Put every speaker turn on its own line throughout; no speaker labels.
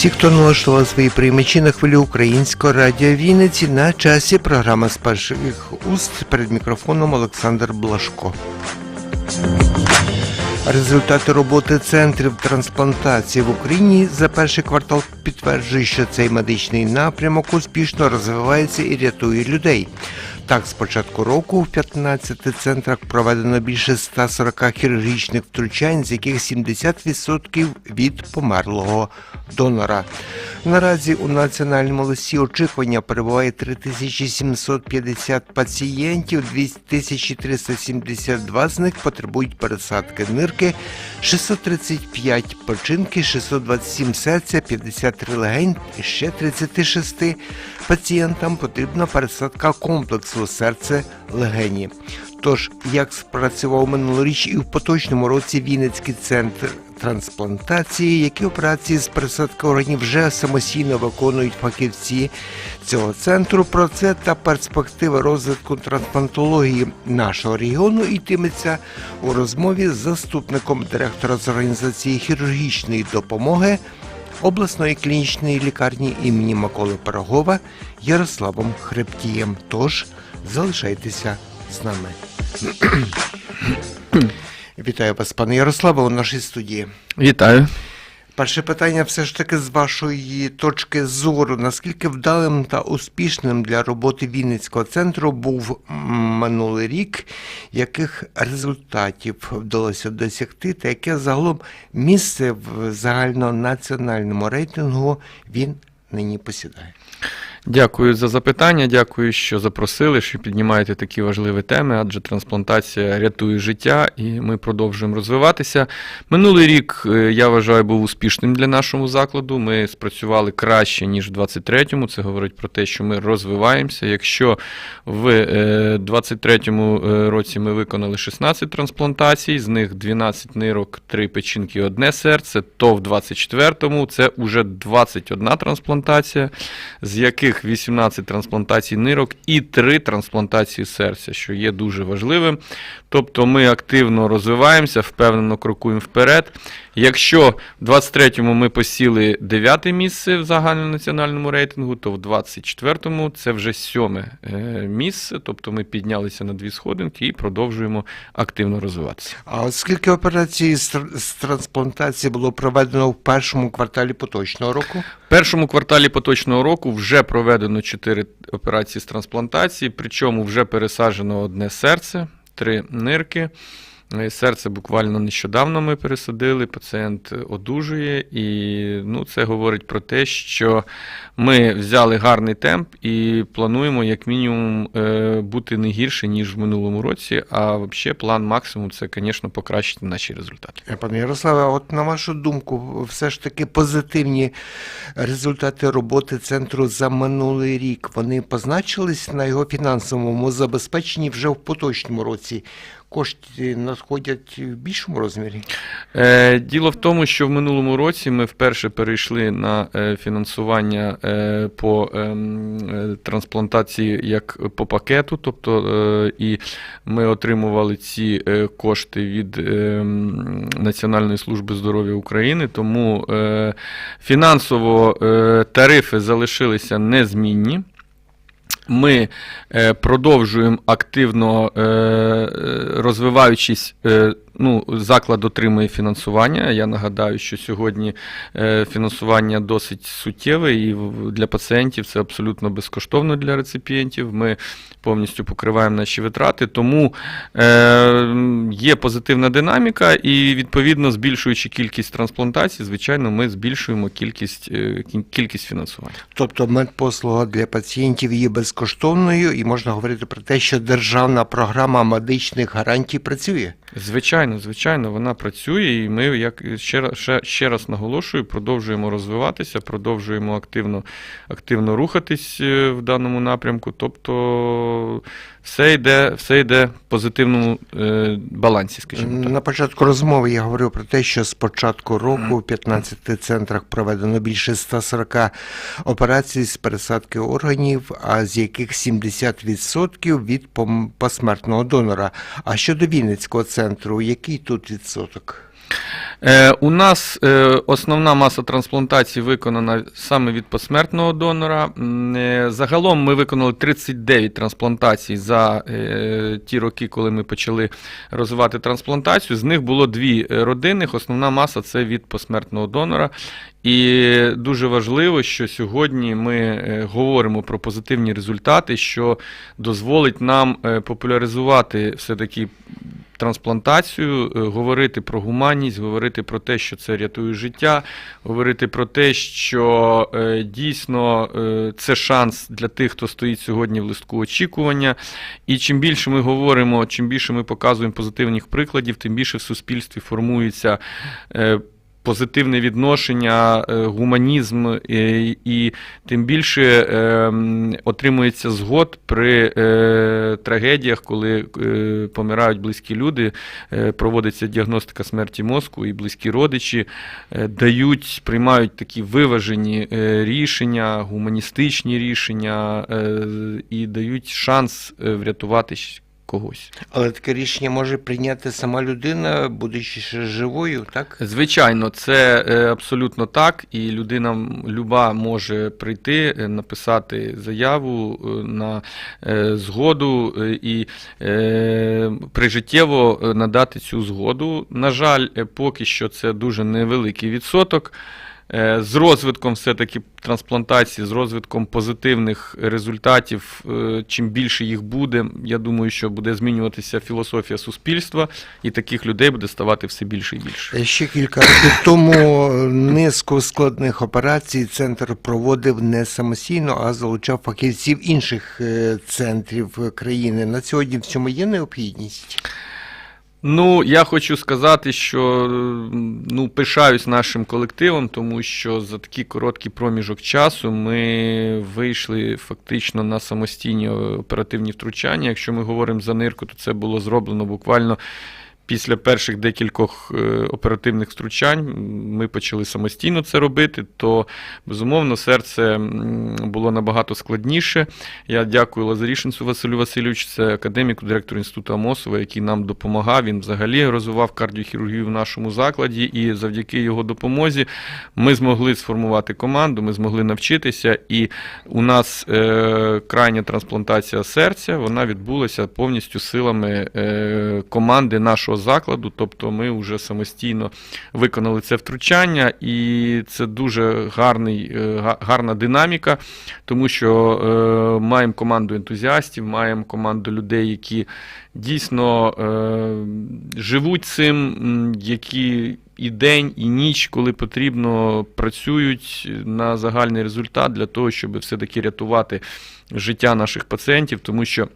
всіх, хто налаштував свої приймачі на хвилі українського радіо Вінниці на часі програма з перших уст перед мікрофоном Олександр Блашко. Результати роботи центрів трансплантації в Україні за перший квартал підтверджують, що цей медичний напрямок успішно розвивається і рятує людей. Так, з початку року в 15 центрах проведено більше 140 хірургічних втручань, з яких 70% від померлого донора. Наразі у національному листі очікування перебуває 3750 пацієнтів, 2372 з них потребують пересадки нирки, 635 печінки, 627 серця, 53 легень ще 36 пацієнтам потрібна пересадка комплексу серце легені. Тож, як спрацював минулоріч і в поточному році Вінницький центр трансплантації, які операції з пересадки органів вже самостійно виконують фахівці цього центру. Про це та перспективи розвитку трансплантології нашого регіону йтиметься у розмові з заступником директора з організації хірургічної допомоги обласної клінічної лікарні імені Миколи Пирогова Ярославом Хребтієм. Тож залишайтеся з нами. Вітаю вас, пане Ярославе, у нашій студії.
Вітаю.
Перше питання все ж таки з вашої точки зору. Наскільки вдалим та успішним для роботи Вінницького центру був минулий рік, яких результатів вдалося досягти, та яке загалом місце в загальнонаціональному рейтингу він нині посідає?
Дякую за запитання. Дякую, що запросили, що піднімаєте такі важливі теми, адже трансплантація рятує життя, і ми продовжуємо розвиватися. Минулий рік е, я вважаю був успішним для нашого закладу. Ми спрацювали краще ніж в 23-му. Це говорить про те, що ми розвиваємося. Якщо в е, 23-му е, році ми виконали 16 трансплантацій, з них 12 нирок, 3 печінки, одне серце, то в 24-му це вже 21 трансплантація, з яких 18 трансплантацій нирок і 3 трансплантації серця, що є дуже важливим. Тобто ми активно розвиваємося, впевнено крокуємо вперед. Якщо в 23-му ми посіли 9 місце в загальнонаціональному рейтингу, то в 24-му це вже 7 місце, тобто ми піднялися на дві сходинки і продовжуємо активно розвиватися.
А от скільки операцій з трансплантації було проведено в першому кварталі поточного року?
Першому кварталі поточного року вже проведено 4 операції з трансплантації, причому вже пересаджено одне серце, три нирки. Е, Серце буквально нещодавно ми пересадили, пацієнт одужує, і ну, це говорить про те, що ми взяли гарний темп і плануємо як мінімум е, бути не гірше, ніж в минулому році. А взагалі план максимум це, звісно, покращити наші результати.
Е, Пане Ярославе, от на вашу думку, все ж таки позитивні результати роботи центру за минулий рік вони позначились на його фінансовому забезпеченні вже в поточному році. Кошти надходять в більшому розмірі.
Е, Діло в тому, що в минулому році ми вперше перейшли на е, фінансування е, по ем, трансплантації як по пакету, тобто і ми отримували ці кошти від ем, Національної служби здоров'я України, тому фінансово тарифи залишилися незмінні. Ми е, продовжуємо активно е, е, розвиваючись. Ну, заклад отримує фінансування. Я нагадаю, що сьогодні е, фінансування досить суттєве, і для пацієнтів це абсолютно безкоштовно для реципієнтів. Ми повністю покриваємо наші витрати, тому е, є позитивна динаміка, і відповідно збільшуючи кількість трансплантацій, звичайно, ми збільшуємо кількість, е, кількість фінансування.
Тобто медпослуга для пацієнтів є безкоштовною, і можна говорити про те, що державна програма медичних гарантій працює.
Звичайно, звичайно, вона працює, і ми, як ще раз, ще, ще раз наголошую, продовжуємо розвиватися, продовжуємо активно, активно рухатись е, в даному напрямку. Тобто все йде, все йде в позитивному е, балансі, скажімо так.
На початку розмови я говорив про те, що з початку року в 15 центрах проведено більше 140 операцій з пересадки органів, а з яких 70% від посмертного донора. А щодо Вінницького центру, який тут відсоток?
Е, у нас е, основна маса трансплантацій виконана саме від посмертного донора. Е, загалом ми виконали 39 трансплантацій за ті роки, коли ми почали розвивати трансплантацію. З них було дві родинних. Основна маса це від посмертного донора. І дуже важливо, що сьогодні ми е, говоримо про позитивні результати, що дозволить нам е, популяризувати все-таки трансплантацію, е, говорити про гуманність, говорити про те, що це рятує життя, говорити про те, що дійсно це шанс для тих, хто стоїть сьогодні в листку очікування. І чим більше ми говоримо, чим більше ми показуємо позитивних прикладів, тим більше в суспільстві формується. Позитивне відношення, е, гуманізм, е, і тим більше е, отримується згод при е, трагедіях, коли помирають близькі люди, проводиться діагностика смерті мозку, і близькі родичі дають, приймають такі виважені рішення, гуманістичні рішення і дають шанс врятувати щ- когось.
Але таке рішення може прийняти сама людина, будучи ще живою, так?
Звичайно, це е, абсолютно так, і людина люба може прийти, е, написати заяву е, на згоду і прижиттєво надати цю згоду. На жаль, поки що це дуже невеликий відсоток. Е, З розвитком все-таки трансплантації, з розвитком позитивних результатів, е, чим більше їх буде, я думаю, що буде змінюватися філософія суспільства, і таких людей буде ставати все більше і більше.
Ще кілька років тому низку складних операцій центр проводив не самостійно, а залучав фахівців інших е, центрів країни. На сьогодні в цьому є необхідність.
Ну, я хочу сказати, що ну, пишаюсь нашим колективом, тому що за такий короткий проміжок часу ми вийшли фактично на самостійні оперативні втручання. Якщо ми говоримо за нирку, то це було зроблено буквально. Після перших декількох е, оперативних втручань ми почали самостійно це робити, то безумовно серце було набагато складніше. Я дякую Лазарішинцю Василю Васильовичу, це академіку, директору інституту Амосова, який нам допомагав. Він взагалі розвивав кардіохірургію в нашому закладі, і завдяки його допомозі ми змогли сформувати команду, ми змогли навчитися. І у нас е, крайня трансплантація серця вона відбулася повністю силами е, команди нашого закладу. Тобто ми вже самостійно виконали це втручання, і це дуже гарний, е, гарна динаміка, тому що е, маємо команду ентузіастів, маємо команду людей, які дійсно е, живуть цим, які і день, і ніч, коли потрібно, працюють на загальний результат для того, щоб все-таки рятувати життя наших пацієнтів, тому що.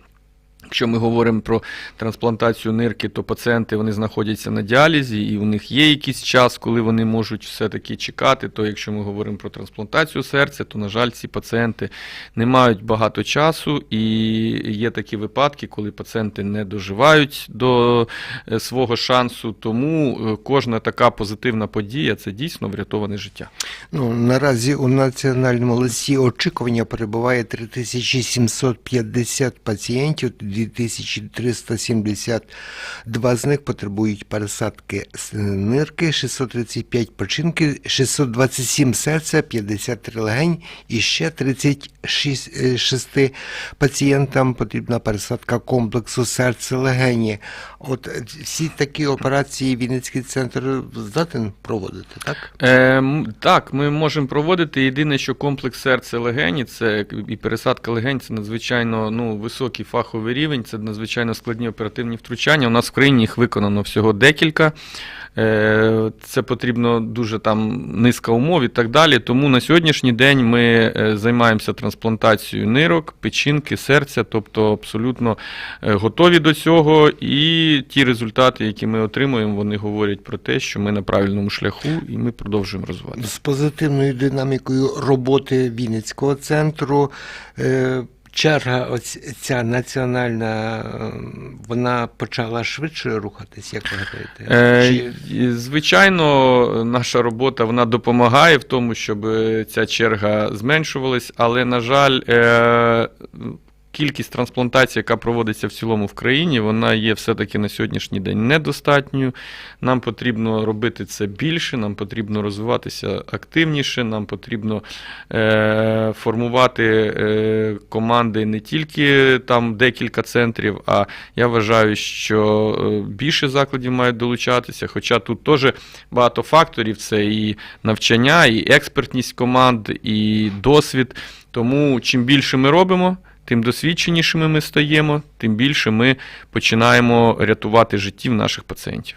Якщо ми говоримо про трансплантацію нирки, то пацієнти вони знаходяться на діалізі, і у них є якийсь час, коли вони можуть все-таки чекати. То якщо ми говоримо про трансплантацію серця, то, на жаль, ці пацієнти не мають багато часу, і є такі випадки, коли пацієнти не доживають до е, свого шансу. Тому е, кожна така позитивна подія це дійсно врятоване життя.
Ну, наразі у національному листі очікування перебуває 3750 пацієнтів, 2372 з них потребують пересадки нирки, 635 печінки, 627 серця, 53 легень і ще 36 пацієнтам потрібна пересадка комплексу серце-легені. От е, всі такі операції Вінницький центр здатен проводити, так?
Е, так, ми можемо проводити. Єдине, що комплекс серця легені, це і пересадка легень, це надзвичайно ну, високий фаховий рівень, це надзвичайно складні оперативні втручання. У нас в країні їх виконано всього декілька. Е, Це потрібно дуже там низка умов і так далі. Тому на сьогоднішній день ми е, займаємося трансплантацією нирок, печінки, серця, тобто абсолютно е, готові до цього. І ті результати, які ми отримуємо, вони говорять про те, що ми на правильному шляху і ми продовжуємо розвиватися.
з позитивною динамікою роботи Вінницького центру. Е, Черга, ось ця національна, е, вона почала швидше рухатись, як ви гадаєте?
Е,
Чи-
Звичайно, наша робота вона допомагає в тому, щоб ця черга зменшувалась, але, на жаль, е, кількість трансплантацій, яка проводиться в цілому в країні, вона є все-таки на сьогоднішній день недостатньою. Нам потрібно робити це більше, нам потрібно розвиватися активніше, нам потрібно е, формувати е, команди не тільки там декілька центрів, а я вважаю, що е, більше закладів мають долучатися. Хоча тут теж багато факторів: це і навчання, і експертність команд, і досвід. Тому чим більше ми робимо, тим досвідченішими ми стаємо, тим більше ми починаємо рятувати життів наших пацієнтів.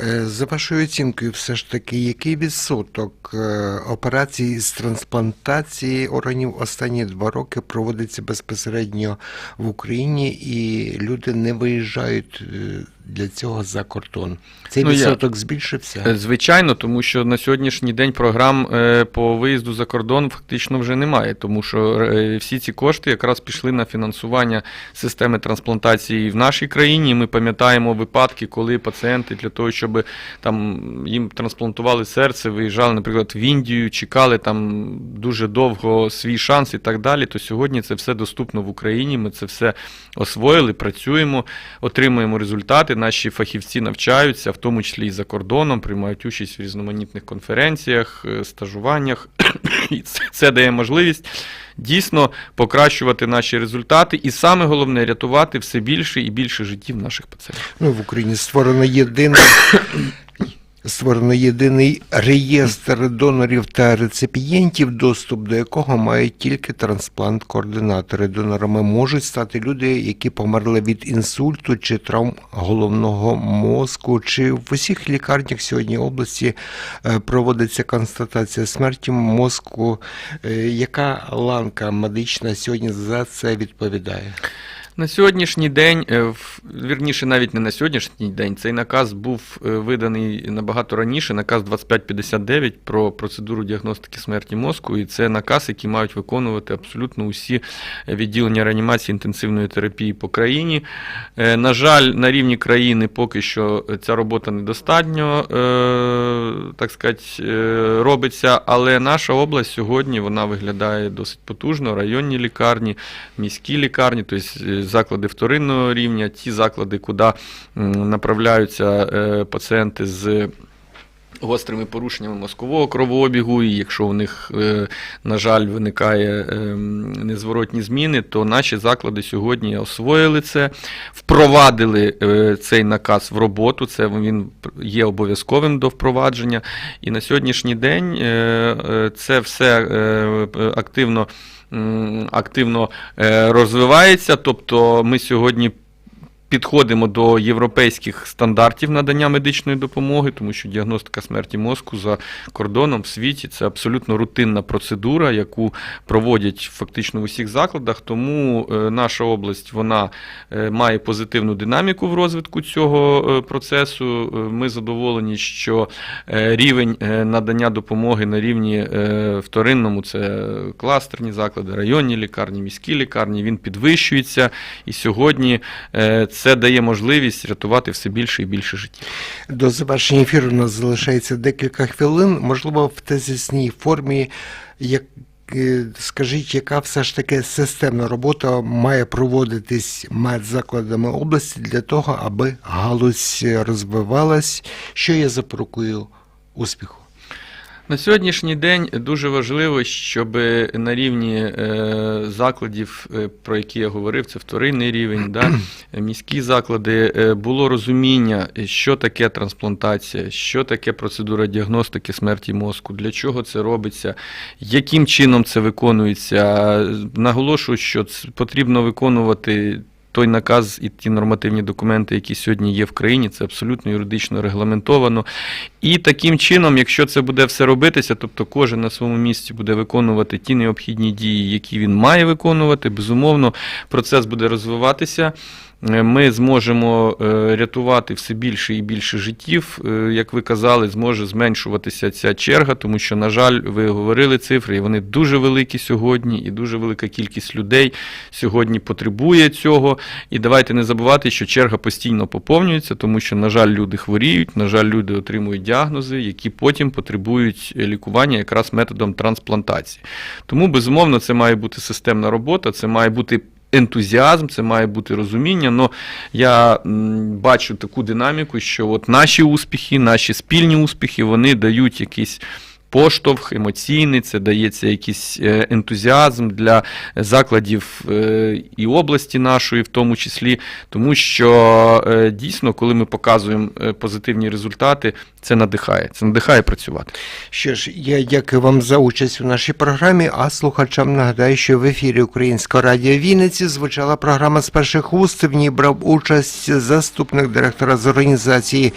Е, За вашою оцінкою, все ж таки, який відсоток е, операцій з трансплантації органів останні два роки проводиться безпосередньо в Україні, і люди не виїжджають е, для цього за кордон? Цей
Ну, я-
збільшився?
Е, Звичайно, тому що на сьогоднішній день програм е, по виїзду за кордон фактично вже немає, тому що е, всі ці кошти якраз пішли на фінансування системи трансплантації в нашій країні. Ми пам'ятаємо випадки, коли пацієнти для того, щоб там їм трансплантували серце, виїжджали, наприклад, в Індію, чекали там дуже довго свій шанс і так далі. То сьогодні це все доступно в Україні. Ми це все освоїли, працюємо, отримуємо результати. Наші фахівці навчаються, в тому числі і за кордоном, приймають участь в різноманітних конференціях, е, стажуваннях. І це, це дає можливість дійсно покращувати наші результати, і саме головне рятувати все більше і більше життів наших пацієнтів.
Ну, в Україні створено єдиний. Створено єдиний реєстр донорів та реципієнтів, доступ до якого мають тільки трансплант-координатори. Донорами можуть стати люди, які померли від інсульту чи травм головного мозку. Чи в усіх лікарнях сьогодні області е, проводиться констатація смерті мозку? Е, Яка ланка медична сьогодні за це відповідає?
На сьогоднішній день, е, вірніше, навіть не на сьогоднішній день, цей наказ був е, виданий набагато раніше, наказ 2559 про процедуру діагностики смерті мозку, і це наказ, який мають виконувати абсолютно усі відділення реанімації інтенсивної терапії по країні. Е, На жаль, на рівні країни поки що ця робота недостатньо, так сказати, робиться, але наша область сьогодні вона виглядає досить потужно. Районні лікарні, міські лікарні, тобто заклади вторинного рівня, ті заклади, куди направляються е, пацієнти з. Гострими порушеннями мозкового кровообігу, і якщо у них, е, на жаль, виникає ем, незворотні зміни, то наші заклади сьогодні освоїли це, впровадили е, цей наказ в роботу. Це він є обов'язковим до впровадження. І на сьогоднішній день е, е, це все е, активно, активно е, розвивається. Тобто ми сьогодні. Підходимо до європейських стандартів надання медичної допомоги, тому що діагностика смерті мозку за кордоном в світі це абсолютно рутинна процедура, яку проводять фактично в усіх закладах. Тому е, наша область вона е, має позитивну динаміку в розвитку цього е, процесу. Ми задоволені, що рівень надання допомоги на рівні вторинному це кластерні заклади, районні лікарні, міські лікарні. Він підвищується, і сьогодні е, це дає можливість рятувати все більше і більше життів.
До завершення ефіру у нас залишається декілька хвилин. Можливо, в тезисній формі, як е, скажіть, яка все ж таки системна робота має проводитись медзакладами області для того, аби галузь розвивалась, що є запорукою успіху?
На сьогоднішній день дуже важливо, щоб на рівні е, закладів, е, про які я говорив, це вторинний рівень, да, міські заклади, е, було розуміння, що таке трансплантація, що таке процедура діагностики смерті мозку, для чого це робиться, яким чином це виконується. Наголошую, що потрібно виконувати. Той наказ і ті нормативні документи, які сьогодні є в країні, це абсолютно юридично регламентовано. І таким чином, якщо це буде все робитися, тобто кожен на своєму місці буде виконувати ті необхідні дії, які він має виконувати, безумовно, процес буде розвиватися. Е, Ми зможемо е, рятувати все більше і більше життів. Е, Як ви казали, зможе зменшуватися ця черга, тому що, на жаль, ви говорили цифри, і вони дуже великі сьогодні, і дуже велика кількість людей сьогодні потребує цього. І давайте не забувати, що черга постійно поповнюється, тому що, на жаль, люди хворіють, на жаль, люди отримують діагнози, які потім потребують лікування якраз методом трансплантації. Тому, безумовно, це має бути системна робота, це має бути ентузіазм, це має бути розуміння. Но я бачу таку динаміку, що от наші успіхи, наші спільні успіхи, вони дають якийсь. Поштовх емоційний, це дається якийсь е, ентузіазм для закладів е, і області нашої, в тому числі, тому що е, дійсно, коли ми показуємо позитивні результати, це надихає. Це надихає працювати.
Що ж, я дякую вам за участь у нашій програмі, а слухачам нагадаю, що в ефірі Українського радіо Вінниці звучала програма з перших уст. В ній брав участь заступник директора з організації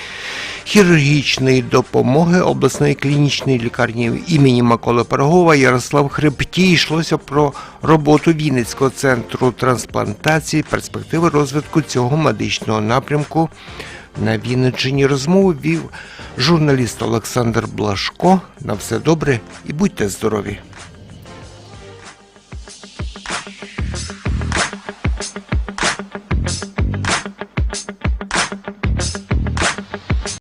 хірургічної допомоги обласної клінічної лікарні імені Миколи Пирогова Ярослав Хребті йшлося про роботу Вінницького центру трансплантації, перспективи розвитку цього медичного напрямку. На Вінниччині розмову вів журналіст Олександр Блашко. На все добре і будьте здорові!